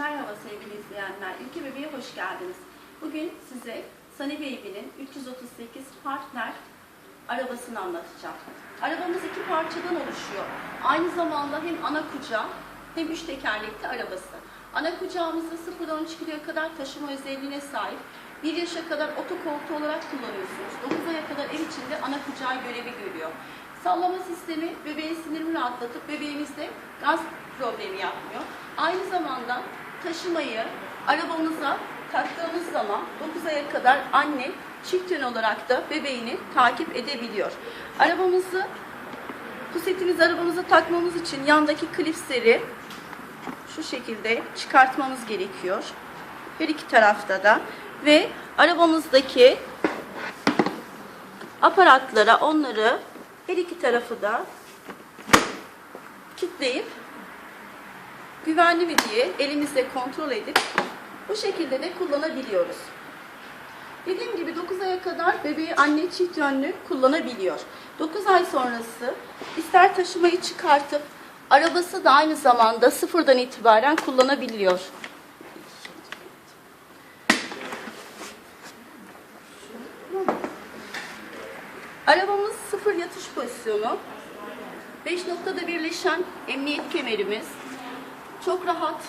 Merhaba sevgili izleyenler. Ülke Bebeğe hoş geldiniz. Bugün size Sunny Baby'nin 338 Partner arabasını anlatacağım. Arabamız iki parçadan oluşuyor. Aynı zamanda hem ana kucağı hem üç tekerlekli arabası. Ana kucağımızda 0-13 kiloya kadar taşıma özelliğine sahip. 1 yaşa kadar otokoltuğu olarak kullanıyorsunuz. 9 aya kadar ev içinde ana kucağı görevi görüyor. Sallama sistemi bebeğin sinirini rahatlatıp bebeğimizde gaz problemi yapmıyor. Aynı zamanda taşımayı arabamıza taktığımız zaman 9 aya kadar anne çift yön olarak da bebeğini takip edebiliyor. Arabamızı pusetimizi arabamıza takmamız için yandaki klipsleri şu şekilde çıkartmamız gerekiyor. Her iki tarafta da ve arabamızdaki aparatlara onları her iki tarafı da kilitleyip güvenli mi diye elimizle kontrol edip bu şekilde de kullanabiliyoruz. Dediğim gibi 9 aya kadar bebeği anne çift yönlü kullanabiliyor. 9 ay sonrası ister taşımayı çıkartıp arabası da aynı zamanda sıfırdan itibaren kullanabiliyor. Arabamız sıfır yatış pozisyonu. 5 noktada birleşen emniyet kemerimiz. Çok rahat.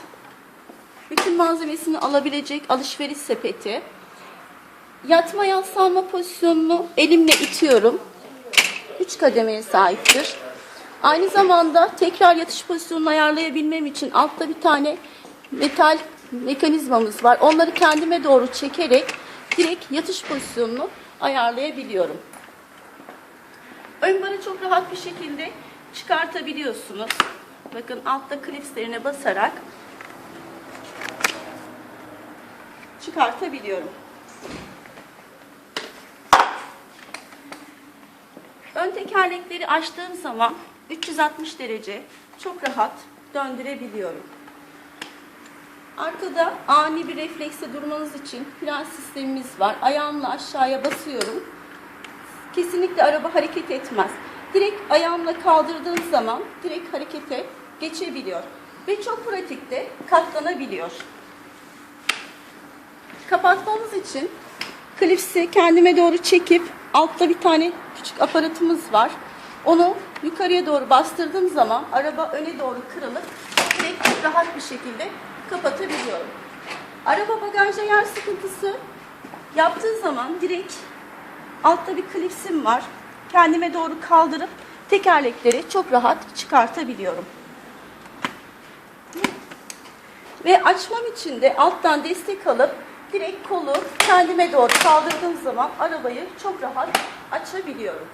Bütün malzemesini alabilecek alışveriş sepeti. Yatma yaslanma pozisyonunu elimle itiyorum. 3 kademeye sahiptir. Aynı zamanda tekrar yatış pozisyonunu ayarlayabilmem için altta bir tane metal mekanizmamız var. Onları kendime doğru çekerek direkt yatış pozisyonunu ayarlayabiliyorum. Ön barı çok rahat bir şekilde çıkartabiliyorsunuz. Bakın altta klipslerine basarak çıkartabiliyorum. Ön tekerlekleri açtığım zaman 360 derece çok rahat döndürebiliyorum. Arkada ani bir refleksle durmanız için fren sistemimiz var. Ayağımla aşağıya basıyorum. Kesinlikle araba hareket etmez. Direkt ayağımla kaldırdığım zaman direkt harekete geçebiliyor. Ve çok pratikte katlanabiliyor. Kapatmamız için klipsi kendime doğru çekip altta bir tane küçük aparatımız var. Onu yukarıya doğru bastırdığım zaman araba öne doğru kırılıp direkt rahat bir şekilde kapatabiliyorum. Araba bagajda yer sıkıntısı yaptığı zaman direkt altta bir klipsim var. Kendime doğru kaldırıp tekerlekleri çok rahat çıkartabiliyorum. Ve açmam için de alttan destek alıp direkt kolu kendime doğru kaldırdığım zaman arabayı çok rahat açabiliyorum.